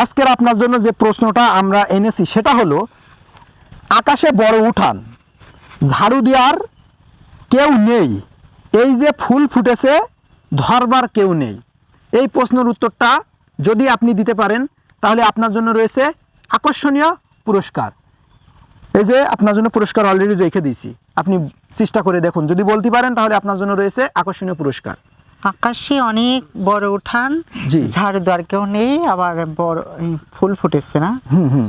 আজকের আপনার জন্য যে প্রশ্নটা আমরা এনেছি, সেটা হলো, আকাশে বড় উঠান, ঝাড়ু দেওয়ার কেউ নেই, এই যে ফুল ফুটেছে, ধরবার কেউ নেই। এই প্রশ্নের উত্তরটা যদি আপনি দিতে পারেন, তাহলে আপনার জন্য রয়েছে আকর্ষণীয় পুরস্কার। এই যে আপনার জন্য পুরস্কার অলরেডি রেখে দিয়েছি। আপনি চেষ্টা করে দেখুন। যদি বলতে পারেন, তাহলে আপনার জন্য রয়েছে আকর্ষণীয় পুরস্কার। আকাশে অনেক বড় উঠান। ঝাড়ু দেওয়ার কেউ নেই আবার বড় ফুল ফুটেছে না? হুম হুম।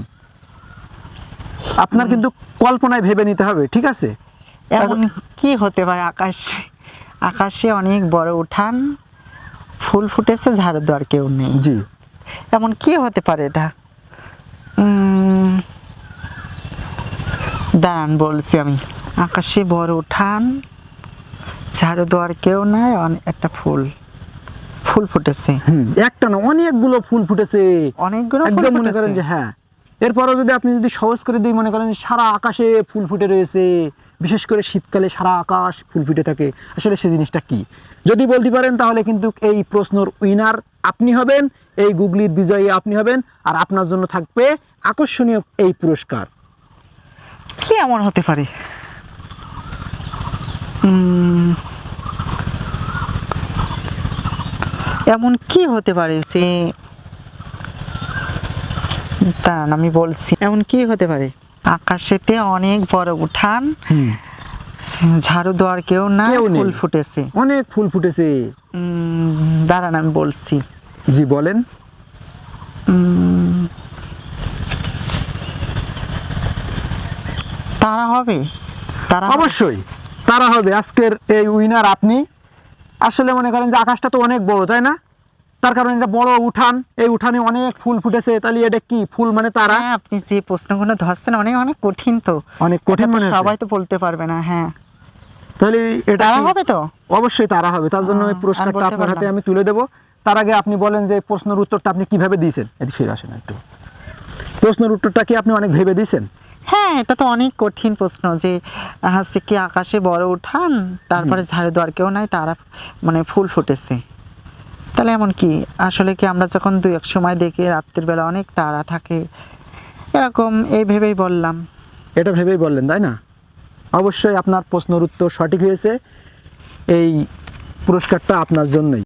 আপনার কিন্তু কল্পনায় ভেবে নিতে হবে ঠিক আছে? এমন কি হতে পারে আকাশে? আকাশে অনেক বড় উঠান ফুল ফুটেছে ঝাড়ু দেওয়ার কেউ নেই। জি। এমন কি হতে পারে এটা? দাঁড়ান বলছি আমি। আকাশে বড় উঠান ঝাড়ু দেওয়ার কেউ নাই একটা ফুল। ফুল ফুটেছে। একটা না অনেকগুলো ফুল ফুটেছে। অনেকগুলো একদম মনে করেন যে হ্যাঁ। এরপরও যদি আপনি যদি সহজ করে দিই মনে করেন সারা আকাশে ফুল ফুটে রয়েছে। বিশেষ করে শীতকালে সারা আকাশ ফুল ফুটে থাকে। আসলে সেই জিনিসটা কি? যদি বলতে পারেন তাহলে কিন্তু এই প্রশ্নর উইনার আপনি হবেন এই গুগলির বিজয়ী আপনি হবেন আর আপনার জন্য থাকবে আকর্ষণীয় এই পুরস্কার। কি এমন হতে পারে? এমন কি হতে পারে সে দাঁড়ান আমি বলছি। এমন কি হতে পারে? আকাশেতে অনেক বড় উঠান ঝাড়ু দেওয়ার কেউ না ফুল ফুটেছে। অনেক ফুল ফুটেছে। দাঁড়ান আমি বলছি। জি বলেন। তারা হবে? তারা অবশ্যই তারা হবে। আজকের এই উইনার আপনি? আসলে মনে করেন যে আকাশটা তো অনেক বড় তাই না? তার কারণে এটা বড় উঠান এই উঠানে অনেক ফুল ফুটেছে। তাহলে এটা কি ফুল মানে তারা? হ্যাঁ আপনি যে প্রশ্নগুলো ধরছেন অনেক অনেক কঠিন তো। অনেক কঠিন মনে। সবাই তো বলতে পারবে না হ্যাঁ। তাহলে এটা তারা হবে তো? অবশ্যই তারা হবে। তার জন্য আহ, পুরস্কারটা আপনার হাতে আমি তুলে দেবো। তার আগে আপনি বলেন যে এই প্রশ্নের উত্তরটা আপনি কীভাবে দিয়েছেন? এদিকে ফিরে আসেন একটু। প্রশ্নের উত্তরটা কি আপনি অনেক ভেবে দিয়েছেন? হ্যাঁ এটা তো অনেক কঠিন প্রশ্ন যে হচ্ছে কি আকাশে বড় উঠান? তারপরে ঝাড়ু দেওয়ার কেউ নাই তারা মানে ফুল ফুটেছে। তাহলে এমন কি? আসলে কি আমরা যখন দু এক সময় দেখি রাত্রির বেলা অনেক তারা থাকে এরকম এই ভেবেই বললাম। এটা ভেবেই বললেন তাই না? অবশ্যই আপনার প্রশ্নের উত্তর সঠিক হয়েছে। এই পুরস্কারটা আপনার জন্যই।